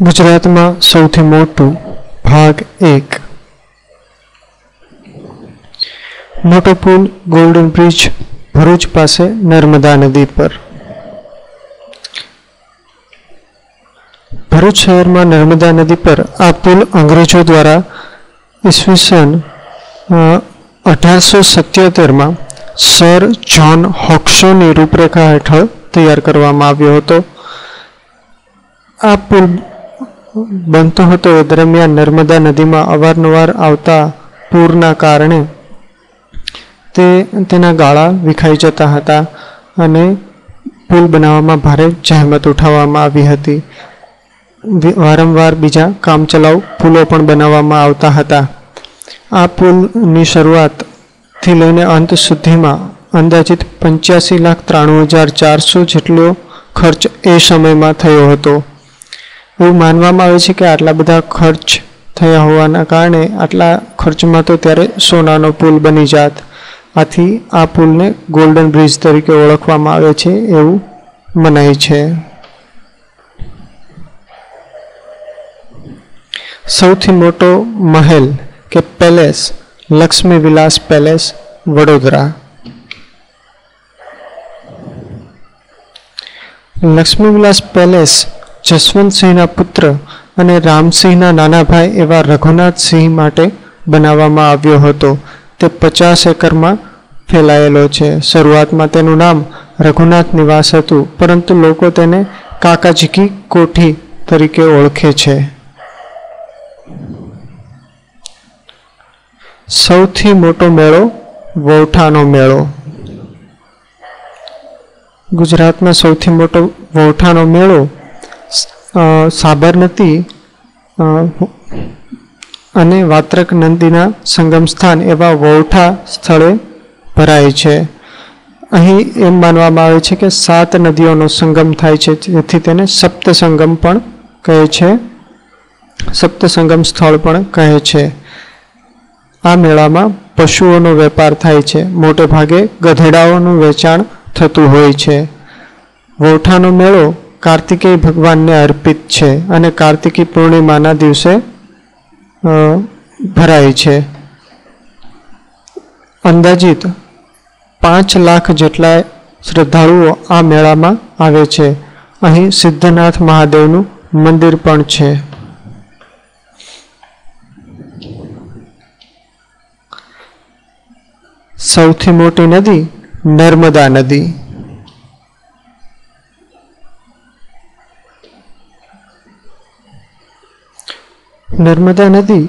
ગુજરાતમાં સૌથી મોટું ભાગ એક. મોટો પુલ ગોલ્ડન બ્રિજ ભરૂચ પાસે નર્મદા નદી પર. ભરૂચ શહેરમાં નર્મદા નદી પર આ પુલ અંગ્રેજો દ્વારા ઈસવીસન અઢારસો સત્યોતેરમાં સર જ્હોન હોક્સોની રૂપરેખા હેઠળ તૈયાર કરવામાં આવ્યો હતો. આ પુલ બનતો હતો એ દરમિયાન નર્મદા નદીમાં અવારનવાર આવતા પૂરના કારણે તે તેના ગાળા વિખાઈ જતા હતા અને પુલ બનાવવામાં ભારે જહેમત ઉઠાવવામાં આવી હતી. વારંવાર બીજા કામચલાઉ પુલો પણ બનાવવામાં આવતા હતા. આ પુલની શરૂઆતથી લઈને અંત સુધીમાં અંદાજિત પંચ્યાસી લાખ ત્રાણું હજાર ચારસો જેટલો ખર્ચ એ સમયમાં થયો હતો. એવું માનવામાં આવે છે કે આટલા બધા ખર્ચ થયા હોવાના કારણે આટલા ખર્ચમાં તો ત્યારે સોનાનો પુલ બની જાત. આથી આ પુલને ગોલ્ડન બ્રિજ તરીકે ઓળખવામાં આવે છે એવું મનાય છે. સૌથી મોટો મહેલ કે palace, Lakshmi Vilas palace, Vadodara. Lakshmi Vilas palace જસવંતસિંહના પુત્ર અને રામસિંહના નાના ભાઈ એવા રઘુનાથસિંહ માટે બનાવવામાં આવ્યો હતો. તે પચાસ એકરમાં ફેલાયેલો છે. શરૂઆતમાં તેનું નામ રઘુનાથ નિવાસ હતું, પરંતુ લોકો તેને કાકાજી કી કોઠી તરીકે ઓળખે છે. સૌથી મોટો મેળો વૌઠાનો મેળો. ગુજરાતમાં સૌથી મોટો વૌઠાનો મેળો સાબરમતી અને વાત્રક નદીના સંગમ સ્થાન એવા વૌઠા સ્થળે ભરાય છે. અહીં એમ માનવામાં આવે છે કે સાત નદીઓનો સંગમ થાય છે, જેથી તેને સપ્તસંગમ પણ કહે છે. સપ્તસંગમ સ્થળ પણ કહે છે. આ મેળામાં પશુઓનો વેપાર થાય છે. મોટે ભાગે ગધેડાઓનું વેચાણ થતું હોય છે. વૌઠાનો મેળો કાર્તિકેય ભગવાનને અર્પિત છે અને કાર્તિકી પૂર્ણિમાના દિવસે ભરાય છે. અંદાજિત પાંચ લાખ જેટલા શ્રદ્ધાળુઓ આ મેળામાં આવે છે. અહીં સિદ્ધનાથ મહાદેવનું મંદિર પણ છે. સૌથી મોટી નદી નર્મદા નદી. નર્મદા નદી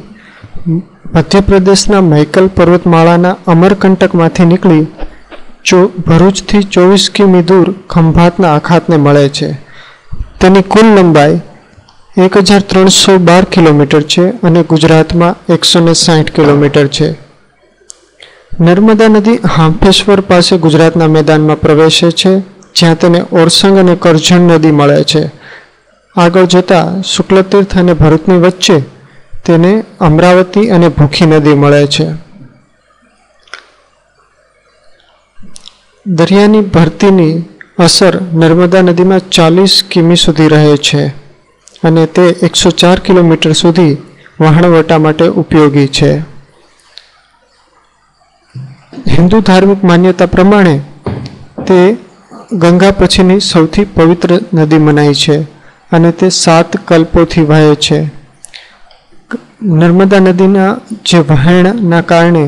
મધ્યપ્રદેશના મૈકલ પર્વતમાળાના અમરકંટકમાંથી નીકળી ચો, ભરૂચથી ચોવીસ કિમી દૂર ખંભાતના આખાતને મળે છે. તેની કુલ લંબાઈ એક હજાર ત્રણસો બાર કિલોમીટર છે અને ગુજરાતમાં એકસો ને સાઠ કિલોમીટર છે. નર્મદા નદી હાંફેશ્વર પાસે ગુજરાતના મેદાનમાં પ્રવેશે છે, જ્યાં તેને ઓરસંગ અને કરજણ નદી મળે છે. આગળ જતા શુક્લતીર્થ અને ભરૂચની વચ્ચે તેને અમરાવતી અને ભૂખી નદી મળે છે. દરિયાની ભરતીની અસર નર્મદા નદીમાં ચાલીસ કિમી સુધી રહે છે અને તે એકસો ચાર કિલોમીટર સુધી વહાણવટા માટે ઉપયોગી છે. હિન્દુ ધાર્મિક માન્યતા પ્રમાણે તે ગંગા પછીની સૌથી પવિત્ર નદી મનાય છે અને તે સાત કલ્પોથી વહે છે. નર્મદા નદીના જે વહેણના કારણે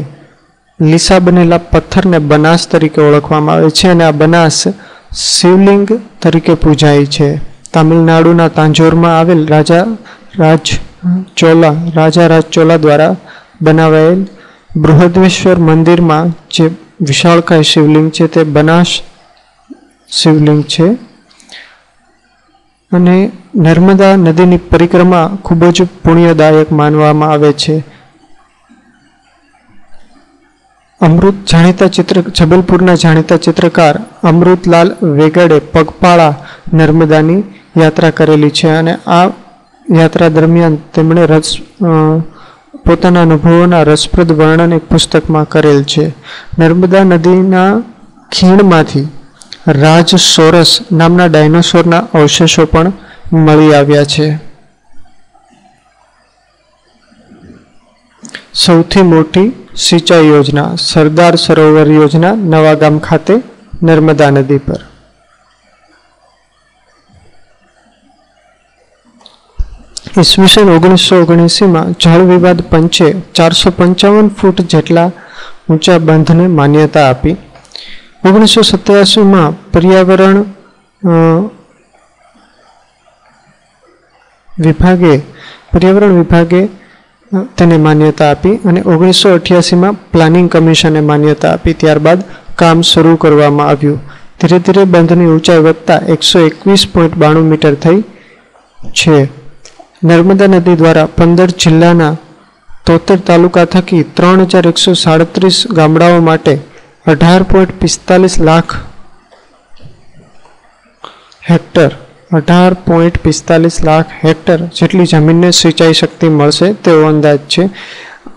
લીસા બનેલા પથ્થરને બનાસ તરીકે ઓળખવામાં આવે છે અને આ બનાસ શિવલિંગ તરીકે પૂજાય છે. તામિલનાડુના તાંજોરમાં આવેલ રાજા રાજ ચોલા, રાજા રાજ ચોલા દ્વારા બનાવાયેલ બૃહદેશ્વર મંદિરમાં જે વિશાળકાય શિવલિંગ છે તે બનાસ શિવલિંગ છે. અને નર્મદા નદીની પરિક્રમા ખૂબ જ પુણ્યદાયક માનવામાં આવે છે. અમૃત જાણીતા ચિત્ર, જબલપુરના જાણીતા ચિત્રકાર અમૃતલાલ વેગડે પગપાળા નર્મદાની યાત્રા કરેલી છે અને આ યાત્રા દરમિયાન તેમણે રસ પોતાના અનુભવોના રસપ્રદ વર્ણન એક પુસ્તકમાં કરેલ છે. નર્મદા નદીના ખીણમાંથી રાજ સોરસ નામના ડાયનોસોરના અવશેષો પણ મળી આવ્યા છે. સૌથી મોટી સિંચાઈ યોજના સરદાર સરોવર યોજના નવાગામ ખાતે નર્મદા નદી પર. ઈસવીસન ઓગણીસો ઓગણીસીમાં જળ વિવાદ પંચે ચારસો પંચાવન ફૂટ જેટલા ઊંચા બંધને માન્યતા આપી. ઓગણીસો સત્યાસીમાં પર્યાવરણ વિભાગે, પર્યાવરણ વિભાગે તેને માન્યતા આપી અને ઓગણીસો અઠ્યાસીમાં પ્લાનિંગ કમિશને માન્યતા આપી. ત્યારબાદ કામ શરૂ કરવામાં આવ્યું. ધીરે ધીરે બંધની ઊંચાઈ વધતા એકસો એકવીસ પોઈન્ટ બાણું મીટર થઈ છે. નર્મદા નદી દ્વારા પંદર જિલ્લાના તોતેર તાલુકા થકી ત્રણ હજાર એકસો સાડત્રીસ ગામડાઓ માટે અઢાર પોઈન્ટ પિસ્તાલીસ લાખ હેક્ટર અઢાર પોઈન્ટ પિસ્તાલીસ લાખ હેક્ટર જેટલી જમીનને સિંચાઈ શક્તિ મળશે તેવો અંદાજ છે.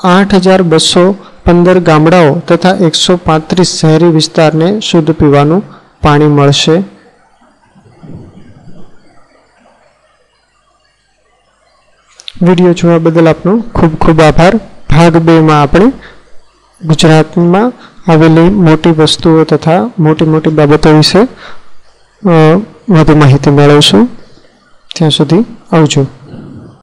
આઠ હજાર બસો પંદર ગામડાઓ તથા એકસો પાંત્રીસ શહેરી વિસ્તારને શુદ્ધ પીવાનું પાણી મળશે. વીડિયો જોવા બદલ આપનો ખૂબ ખૂબ આભાર. ભાગ બેમાં આપણે ગુજરાતમાં આવેલી મોટી વસ્તુઓ તથા મોટી મોટી બાબતો વિશે વધુ માહિતી મેળવશું. ત્યાં સુધી આવજો.